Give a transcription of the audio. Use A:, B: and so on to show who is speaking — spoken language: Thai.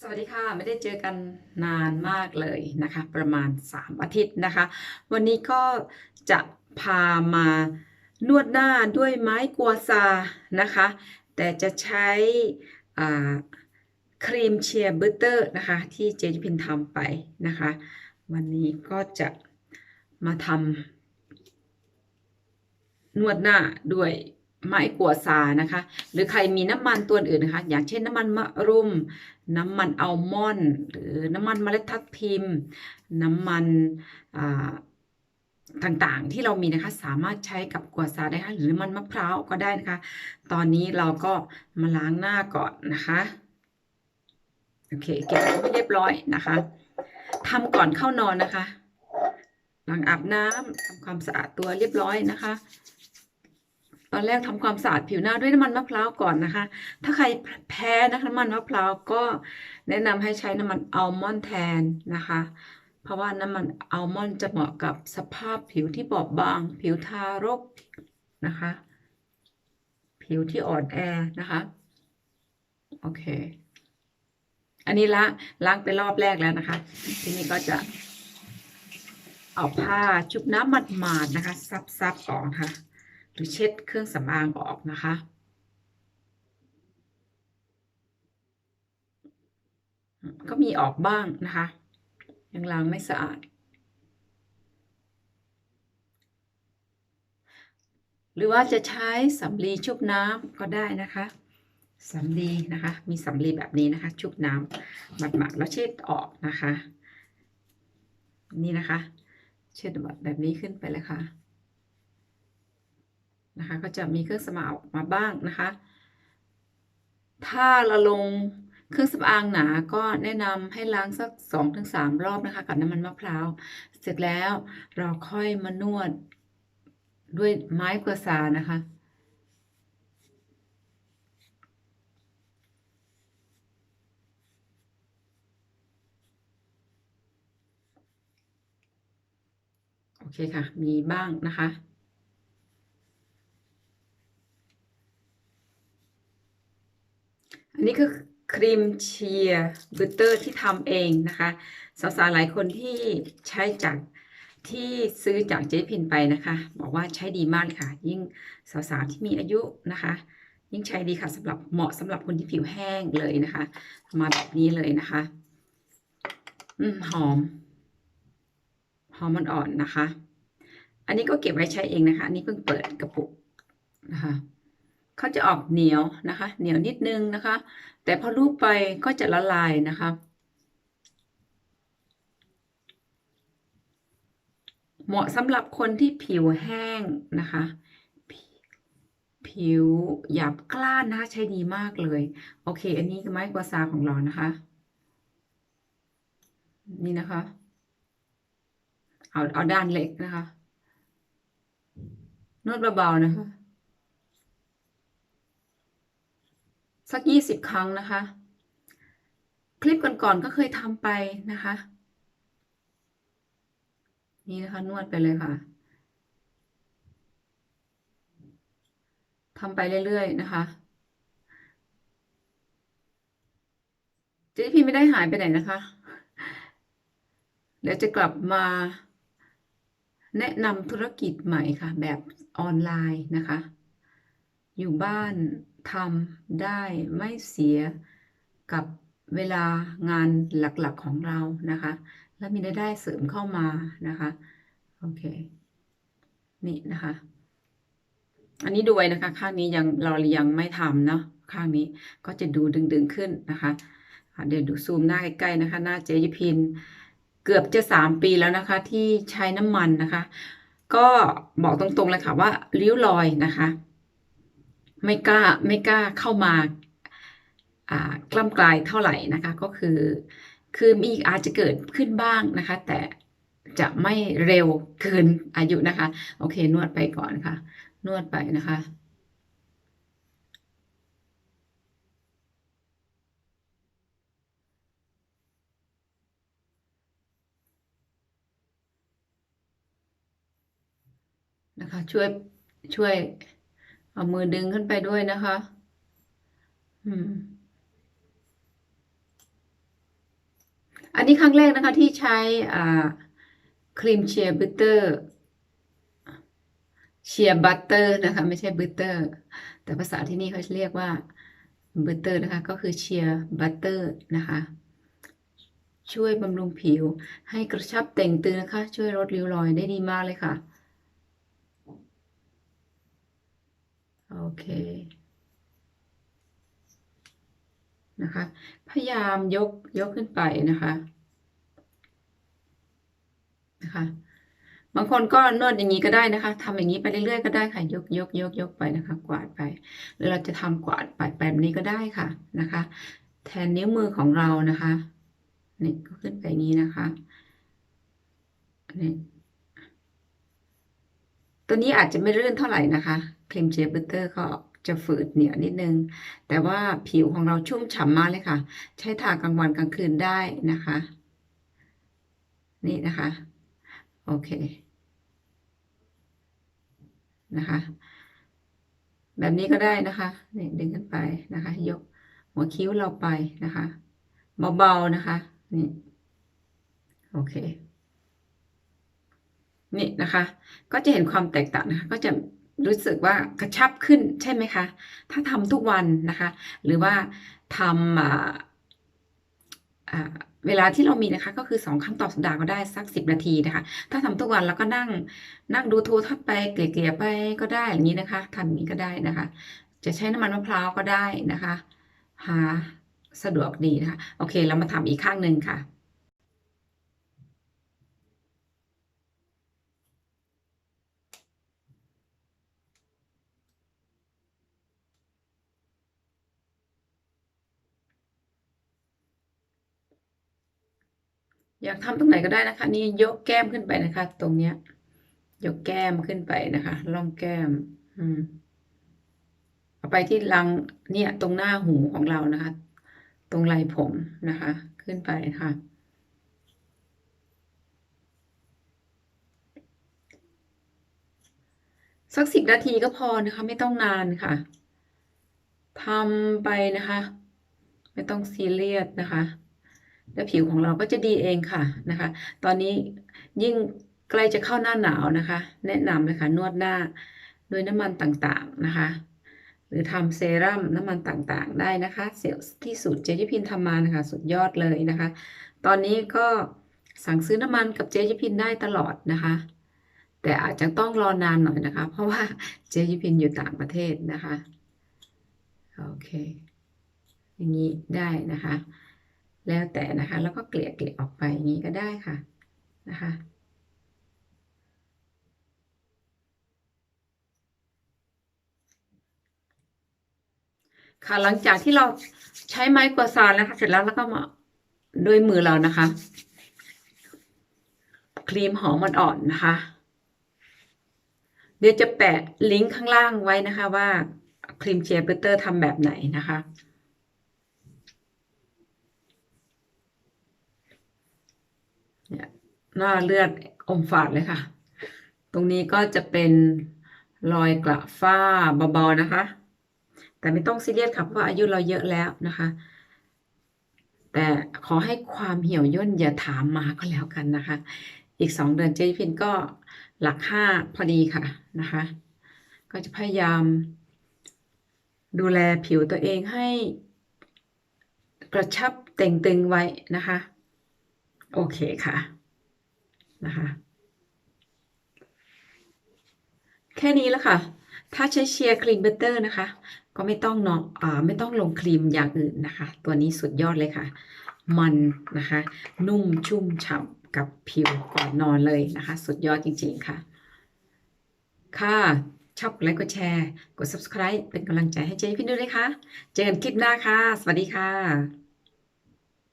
A: สวัสดีค่ะ ไม่ได้เจอกันนานมากเลยนะคะ ประมาณ 3 อาทิตย์นะคะ วันนี้ก็จะพามานวดหน้าด้วยไม้กัวซานะคะ แต่จะใช้ครีมเชียร์บัตเตอร์นะคะ ที่เจจิพินทำไปนะคะ วันนี้ก็จะมาทำนวดหน้าด้วย ไม้กัวซานะคะ หรือใครมีน้ำมันตัวอื่นนะคะ อย่างเช่นน้ำมันมะรุม น้ำมันอัลมอนด์หรือน้ำมันเมล็ดทับทิม น้ำมันต่างๆที่เรามีนะคะสามารถใช้กับกัวซาได้ค่ะหรือน้ำมันมะพร้าวก็ได้นะคะ ตอนนี้เราก็มาล้างหน้าก่อนนะคะโอเคเก็บไว้เรียบร้อยนะคะทำก่อนเข้านอนนะคะ หลังอาบน้ำทำความสะอาดตัวเรียบร้อยนะคะ ตอนแรกทำความสะอาดผิวหน้าด้วยน้ำมันมะพร้าวก่อนนะคะ ถ้าใครแพ้นะคะน้ำมันมะพร้าวก็แนะนำให้ใช้น้ำมันอัลมอนด์แทนนะคะ เพราะว่าน้ำมันอัลมอนด์จะเหมาะกับสภาพผิวที่บอบบาง ผิวทารกนะคะ ผิวที่อ่อนแอนะคะโอเค อันนี้ละล้างไปรอบแรกแล้วนะคะ ทีนี้ก็จะเอาผ้าชุบน้ำหมาดๆนะคะ ซับๆออกนะคะ หรือเช็ดเครื่องสำอางออกนะคะ ก็มีออกบ้างนะคะ ยังล้างไม่สะอาด หรือว่าจะใช้สำลีชุบน้ำก็ได้นะคะสำลีนะคะ มีสำลีแบบนี้นะคะ ชุบน้ำหมักๆแล้วเช็ดออกนะคะ นี่นะคะ เช็ดแบบนี้ขึ้นไปเลยค่ะ นะคะก็จะมีเครื่องสำอางออกมาบ้างนะคะ ถ้าเราลงเครื่องสำอางหนาก็แนะนำให้ล้างสักสองถึงสามรอบนะคะ กับน้ำมันมะพร้าว เสร็จแล้วเราค่อยมานวดด้วยไม้กระสานะคะ โอเคค่ะ มีบ้างนะคะ อันนี้คือครีมเชียร์บัตเตอร์ที่ทำเองนะคะสาวๆหลายคนที่ใช้จากที่ซื้อจากเจ๊พินไปนะคะ บอกว่าใช้ดีมากเลยค่ะ ยิ่งสาวๆที่มีอายุนะคะ ยิ่งใช้ดีค่ะสำหรับเหมาะสำหรับคนที่ผิวแห้งเลยนะคะ มาแบบนี้เลยนะคะ อืมหอม หอมมันอ่อนนะคะ อันนี้ก็เก็บไว้ใช้เองนะคะ อันนี้เพิ่งเปิดกระปุกนะคะ เขาจะออกเหนียวนะคะ เหนียวนิดนึงนะคะ แต่พอลูบไปก็จะละลายนะคะเหมาะสำหรับคนที่ผิวแห้งนะคะ ผิวหยาบกร้านนะคะใช้ดีมากเลย โอเค อันนี้คือไม้กวาซาของเรานะคะ นี่นะคะ เอาเอาด้านเล็กนะคะนวดเบาๆนะคะ สักยี่สิบครั้งนะคะ คลิปก่อนๆก็เคยทำไปนะคะ นี่นะคะนวดไปเลยค่ะทำไปเรื่อยๆนะคะเจ๊พี่ไม่ได้หายไปไหนนะคะ เดี๋ยวจะกลับมาแนะนำธุรกิจใหม่ค่ะ แบบออนไลน์นะคะ อยู่บ้านทำได้ไม่เสียกับเวลางานหลักๆของเรานะคะ แล้วมีรายได้เสริมเข้ามานะคะโอเคนี่นะคะ อันนี้ด้วยนะคะ ข้างนี้ยังเรายังไม่ทำเนาะข้างนี้ก็จะดูดึงๆขึ้นนะคะอะเดี๋ยวดูซูมหน้าใกล้ๆนะคะ หน้าเจยพิน เกือบจะสามปีแล้วนะคะ ที่ใช้น้ำมันนะคะ ก็บอกตรงๆเลยค่ะว่าริ้วรอยนะคะ ไม่กล้าไม่กล้าเข้ามาอ่ากล้ำกลายเท่าไหร่นะคะ ก็คือ คือมีอาจจะเกิดขึ้นบ้างนะคะ แต่จะไม่เร็วเกินอายุนะคะ โอเคนวดไปก่อนค่ะ นวดไปนะคะนะคะช่วยช่วย เอามือดึงขึ้นไปด้วยนะคะ อืมนนี้ครั้งแรกนะคะที่ใช้อ่าครีมเชียร์บัตเตอร์เชียร์บัตเตอร์นะคะ ไม่ใช่บัตเตอร์ แต่ภาษาที่นี่เขาเรียกว่าบัตเตอร์นะคะ ก็คือเชียร์บัตเตอร์นะคะ ช่วยบำรุงผิวให้กระชับเต่งตึงนะคะ ช่วยลดริ้วรอยได้ดีมากเลยค่ะ โอเคนะคะ พยายามยกยกขึ้นไปนะคะนะคะ บางคนก็นวดอย่างนี้ก็ได้นะคะทำอย่างนี้ไปเรื่อยๆก็ได้ค่ะ ยกยกยกยกไปนะคะ กวาดไปหรือเราจะทำกวาดไปแบบนี้ก็ได้ค่ะนะคะ แทนนิ้วมือของเรานะคะนี่ก็ขึ้นไปนี้นะคะนี่ตัวนี้อาจจะไม่เลื่อนเท่าไหร่นะคะ ครีมเจลบัตเตอร์ก็จะฝืดเหนียวนิดนึง แต่ว่าผิวของเราชุ่มฉ่ำมากเลยค่ะ ใช้ทากลางวันกลางคืนได้นะคะ นี่นะคะ โอเค นะคะ แบบนี้ก็ได้นะคะ นี่ดึงขึ้นไปนะคะ ยกหัวคิ้วเราไปนะคะ เบาๆนะคะ นี่ โอเค นี่นะคะ ก็จะเห็นความแตกต่างนะคะ ก็จะ รู้สึกว่ากระชับขึ้นใช่ไหมคะ ถ้าทำทุกวันนะคะ หรือว่าทำเวลาที่เรามีนะคะ ก็คือสองครั้งต่อสัปดาห์ก็ได้สักสิบนาทีนะคะ ถ้าทำทุกวันแล้วก็นั่งนั่งดูโทรทัศน์ไปเกลี่ยๆไปก็ได้อย่างนี้นะคะทำอย่างนี้ก็ได้นะคะ จะใช้น้ำมันมะพร้าวก็ได้นะคะ หาสะดวกดีนะคะ โอเค เรามาทำอีกข้างหนึ่งค่ะ อยากทำตรงไหนก็ได้นะคะ นี่ยกแก้มขึ้นไปนะคะ ตรงเนี้ย ยกแก้มขึ้นไปนะคะร่องแก้ม อืมเอาไปที่รังเนี่ย ตรงหน้าหูของเรานะคะ ตรงไหล่ผมนะคะ ขึ้นไปค่ะสักสิบนาทีก็พอนะคะ ไม่ต้องนานค่ะทำไปนะคะ ไม่ต้องซีเรียสนะคะ แล้วผิวของเราก็จะดีเองค่ะนะคะ ตอนนี้ยิ่งใกล้จะเข้าหน้าหนาวนะคะ แนะนำเลยค่ะนวดหน้าด้วยน้ำมันต่างๆนะคะ หรือทำเซรั่มน้ำมันต่างๆ ได้นะคะเซลที่สูตรเจยิพินทำมานะคะสุดยอดเลยนะคะ ตอนนี้ก็สั่งซื้อน้ำมันกับเจยิพินได้ตลอดนะคะ แต่อาจจะต้องรอนานหน่อยนะคะ เพราะว่าเจยิพินอยู่ต่างประเทศนะคะโอเคอย่างนี้ได้นะคะ แล้วแต่นะคะ แล้วก็เกลี่ยเกลี่ยออกไปอย่างนี้ก็ได้ค่ะนะคะค่ะหลังจากที่เราใช้ไม้กวาดซานแล้วค่ะเสร็จแล้วแล้วก็มาด้วยมือเรานะคะ ครีมหอมอ่อนๆนะคะ เดี๋ยวจะแปะลิงก์ข้างล่างไว้นะคะว่าครีมเชียร์เบเตอร์ทำแบบไหนนะคะ เนี่ย หน้าเลือดอมฝาดเลยค่ะ ตรงนี้ก็จะเป็นรอยกระฝ้าเบาๆนะคะ แต่ไม่ต้องซีเรียสค่ะเพราะอายุเราเยอะแล้วนะคะ แต่ขอให้ความเหี่ยวย่นอย่าถามมาก็แล้วกันนะคะ อีกสองเดือนเจพินก็หลักห้าพอดีค่ะนะคะ ก็จะพยายาม ดูแลผิวตัวเองให้กระชับเต่งตึงไว้นะคะ โอเคค่ะ นะคะ แค่นี้แล้วค่ะ ถ้าใช้เชียร์ครีมเบเตอร์นะคะ ก็ไม่ต้องนาะอ่าไม่ต้องลงครีมอย่างอื่นนะคะ ตัวนี้สุดยอดเลยค่ะ มันนะคะ นุ่มชุ่มฉ่ำกับผิวก่อนนอนเลยนะคะ สุดยอดจริงๆค่ะ ค่ะชอบกดไลค์กดแชร์ กด subscribe เป็นกำลังใจให้เจ๊พี่ด้วยนะคะ เจอกันคลิปหน้าค่ะ สวัสดีค่ะ